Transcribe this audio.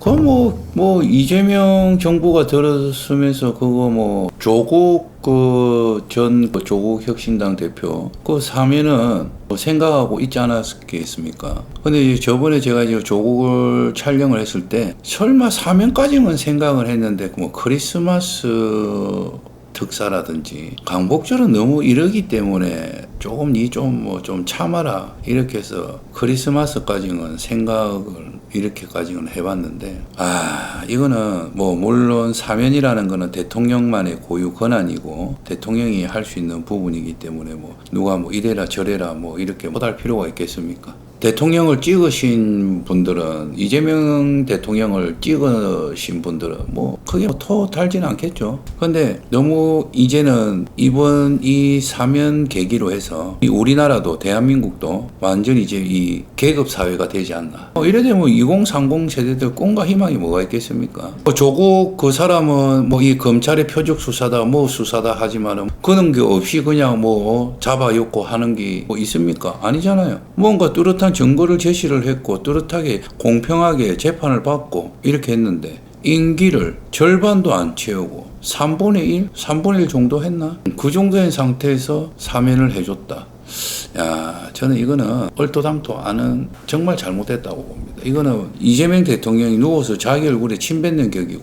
그거 뭐, 뭐, 이재명 정부가 들었으면서 그거 뭐, 조국 그 전 조국 혁신당 대표 그 사면은 뭐 생각하고 있지 않았겠습니까? 근데 저번에 제가 이제 조국을 촬영을 했을 때 설마 사면까지는 생각을 했는데 뭐 크리스마스 특사라든지 강복절은 너무 이러기 때문에 조금 니 좀 뭐 좀 참아라 이렇게 해서 크리스마스까지는 생각을 이렇게까지는 해봤는데 아 이거는 뭐 물론 사면이라는 거는 대통령만의 고유 권한이고 대통령이 할 수 있는 부분이기 때문에 뭐 누가 뭐 이래라 저래라 뭐 이렇게 못할 필요가 있겠습니까? 대통령을 찍으신 분들은 이재명 대통령을 찍으신 분들은 뭐 크게 토 달지는 않겠죠. 근데 너무 이제는 이번 이 사면 계기로 해서 이 우리나라도 대한민국도 완전히 이제 이 계급 사회가 되지 않나. 뭐 이래 되면 2030 세대들 꿈과 희망이 뭐가 있겠습니까? 뭐 조국 그 사람은 뭐 이 검찰의 표적 수사다 뭐 수사다 하지만은 그런 게 없이 그냥 뭐 잡아였고 하는 게 뭐 있습니까? 아니잖아요. 뭔가 뚜렷한 증거를 제시를 했고 뚜렷하게 공평하게 재판을 받고 이렇게 했는데 임기를 절반도 안 채우고 3분의 1? 3분의 1 정도 했나? 그 정도의 상태에서 사면을 해줬다. 야, 저는 이거는 얼토당토 않은 정말 잘못했다고 봅니다. 이거는 이재명 대통령이 누워서 자기 얼굴에 침 뱉는 격이고